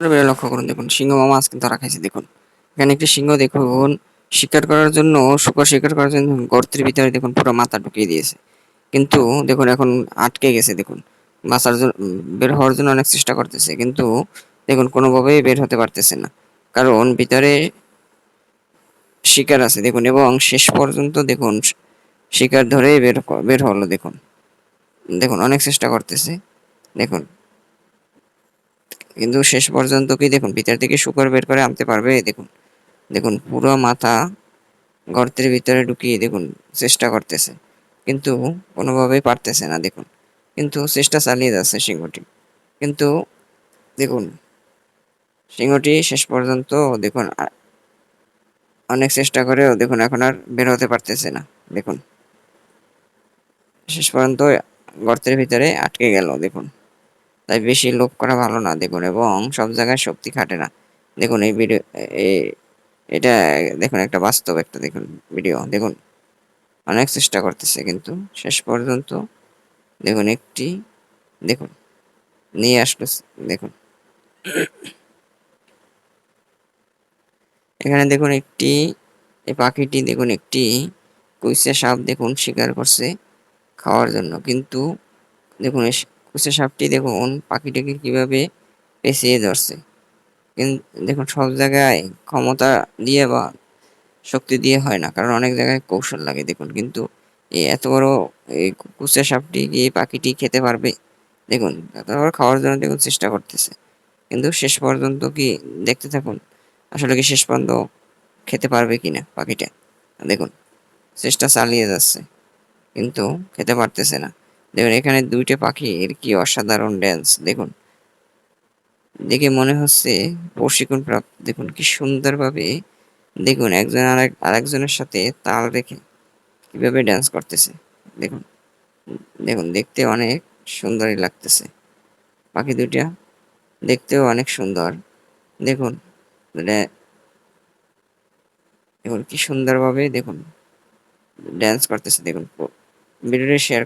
লক্ষ্য করুন, দেখুন, সিংহ মামা আজকে ধরা খাইছে, দেখুন। এখানে একটি সিংহ দেখুন, শিকার করার জন্য, শুকর শিকার করার জন্য গর্তের ভিতরে দেখুন, পুরো মাথা ঢুকিয়ে দিয়েছে। কিন্তু দেখুন, এখন আটকে গেছে, দেখুন। বাঁচার জন্য, বের হওয়ার জন্য অনেক চেষ্টা করতেছে, কিন্তু দেখুন, কোনোভাবেই বের হতে পারতেছে না। কারণ ভিতরে শিকার আছে, দেখুন, এবং শেষ পর্যন্ত দেখুন, শিকার ধরেই বের বের হলো, দেখুন। দেখুন, অনেক চেষ্টা করতেছে, দেখুন। কিন্তু শেষ পর্যন্ত কি দেখুন, ভিতর থেকে শুকর বের করে আনতে পারবে? দেখুন দেখুন, পুরো মাথা গর্তের ভিতরে ঢুকিয়ে দেখুন, চেষ্টা করতেছে। কিন্তু কোনোভাবেই পারতেছে না, দেখুন। কিন্তু চেষ্টা চালিয়ে যাচ্ছে সিংহটি। কিন্তু দেখুন, সিংহটি শেষ পর্যন্ত দেখুন অনেক চেষ্টা করেও দেখুন এখন আর বের হতে পারতেছে না, দেখুন। শেষ পর্যন্ত গর্তের ভিতরে আটকে গেল, দেখুন। তাই বেশি লোভ করা ভালো না দেখুন, এবং সব জায়গায় শক্তি খাটে না। দেখুন, এই ভিডিও এটা দেখুন, একটা বাস্তব একটা দেখুন ভিডিও। দেখুন, অনেক চেষ্টা করতেছে, কিন্তু শেষ পর্যন্ত দেখুন, একটি, দেখুন, নিয়ে আসলো, দেখুন। এখানে দেখুন, একটি, এই পাখিটি দেখুন, একটি কুইসে সাপ দেখুন, শিকার করছে খাওয়ার জন্য। কিন্তু দেখুন এই সাপটি দেখুন, পাখিটাকে কীভাবে পেঁচিয়ে ধরছে। কিন্তু দেখুন, সব জায়গায় ক্ষমতা দিয়ে বা শক্তি দিয়ে হয় না, কারণ অনেক জায়গায় কৌশল লাগে দেখুন। কিন্তু এই এত বড় এই কুচে সাপটি এই পাখিটি খেতে পারবে? দেখুন, এত বড় খাওয়ার জন্য দেখুন চেষ্টা করতেছে। কিন্তু শেষ পর্যন্ত কি দেখতে থাকুন, আসলে কি শেষ পর্যন্ত খেতে পারবে কি না পাখিটা? দেখুন, চেষ্টা চালিয়ে যাচ্ছে, কিন্তু খেতে পারতেছে না। দেখুন, এখানে দুইটা পাখি, এর কি অসাধারণ ড্যান্স দেখুন। দেখে মনে হচ্ছে প্রশিক্ষণ প্রাপ্ত, দেখুন কি সুন্দরভাবে, দেখুন একজন আরেক, আরেকজনের সাথে তাল রেখে কীভাবে ড্যান্স করতেছে, দেখুন। দেখুন, দেখতে অনেক সুন্দরই লাগতেছে। পাখি দুইটা দেখতেও অনেক সুন্দর, দেখুন। মানে দেখুন কি সুন্দরভাবে, দেখুন ড্যান্স করতেছে, দেখুন। ভিডিওটি শেয়ার